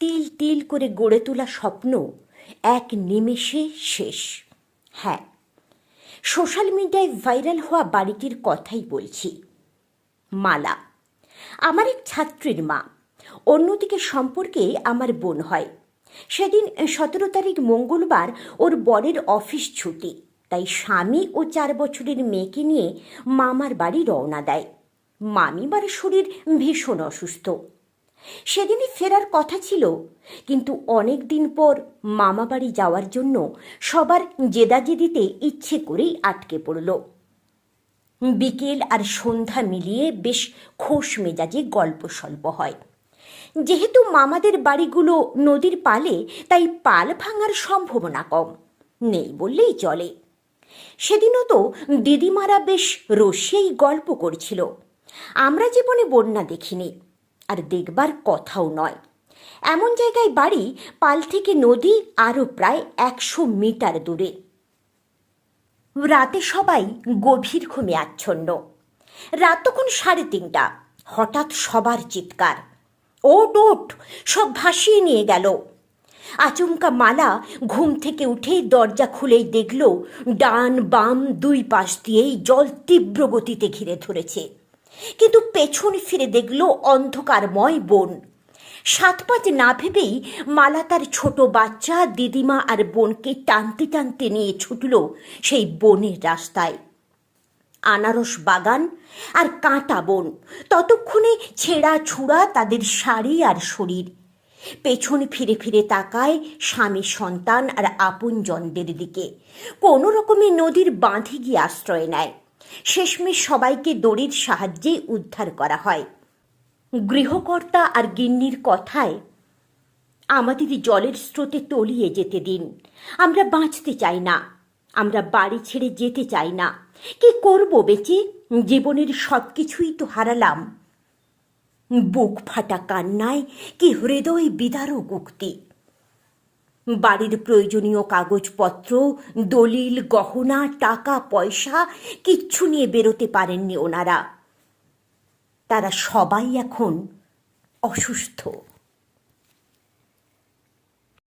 তিল তিল করে গড়ে তোলা স্বপ্ন এক নিমেষে শেষ। হ্যাঁ সোশ্যাল মিডিয়ায় ভাইরাল হওয়া বাড়িটির কথাই বলছি। মালা, আমার এক ছাত্রীর মা। অন্যদিকে সম্পর্কে আমার বোন হয়। সেদিন সতেরো তারিখ মঙ্গলবার ওর বরের অফিস ছুটি, তাই স্বামী ও চার বছরের মেয়েকে নিয়ে মামার বাড়ি রওনা দেয়। মামিমার শরীর ভীষণ অসুস্থ। সেদিনই ফেরার কথা ছিল, কিন্তু অনেক দিন পর মামা বাড়ি যাওয়ার জন্য সবার জেদাজেদিতে ইচ্ছে করেই আটকে পড়ল। বিকেল আর সন্ধ্যা মিলিয়ে বেশ খোশ মেজাজে গল্প স্বল্প হয়। যেহেতু মামাদের বাড়িগুলো নদীর পালে, তাই পাল ভাঙার সম্ভাবনা কম, নেই বললেই চলে। সেদিনও তো দিদিমারা বেশ রসিয়েই গল্প করছিল। আমরা জীবনে বন্যা দেখিনি আর দেখবার কথাও নয়। এমন জায়গায় বাড়ি পাল থেকে নদী আরও প্রায় একশো মিটার দূরে। রাতে সবাই গভীর ঘুমে আচ্ছন্ন। রাত তখন সাড়ে তিনটা। হঠাৎ সবার চিৎকার। ওট ওট, সব ভাসিয়ে নিয়ে গেল। আচমকা মালা ঘুম থেকে উঠে দরজা খুলেই দেখল, ডান বাম দুই পাশ দিয়েই জল তীব্র গতিতে ঘিরে ধরেছে। কিন্তু পেছন ফিরে দেখল অন্ধকারময় বন। সাত পাঁচ না ভেবেই মালা তার ছোট বাচ্চা, দিদিমা আর বোনকে টানতে টানতে নিয়ে ছুটল সেই বনের রাস্তায়। আনারস বাগান আর কাঁটা বন, ততক্ষণে ছেঁড়া ছুড়া তাদের শাড়ি আর শরীর। পেছন ফিরে ফিরে তাকায় স্বামী, সন্তান আর আপনজনদের দিকে। কোনো রকমে নদীর বাঁধে গিয়ে আশ্রয় নেয়। শেষমেশ সবাইকে দড়ির সাহায্যে উদ্ধার করা হয়। গৃহকর্তা আর গিন্নির কথায় আমাদের জলের স্রোতে তলিয়ে যেতে দিন। আমরা বাঁচতে চাই না। আমরা বাড়ি ছেড়ে যেতে চাই না। কি করব বেঁচে? জীবনের সব কিছুই তো হারালাম। বুক ফাটা কান্নায় কি হৃদয় বিদারক উক্তি? বাড়ির প্রয়োজনীয় কাগজপত্র, দলিল, গহনা, টাকা, পয়সা কিচ্ছু নিয়ে বেরোতে পারেননি ওনারা। তারা সবাই এখন অসুস্থ।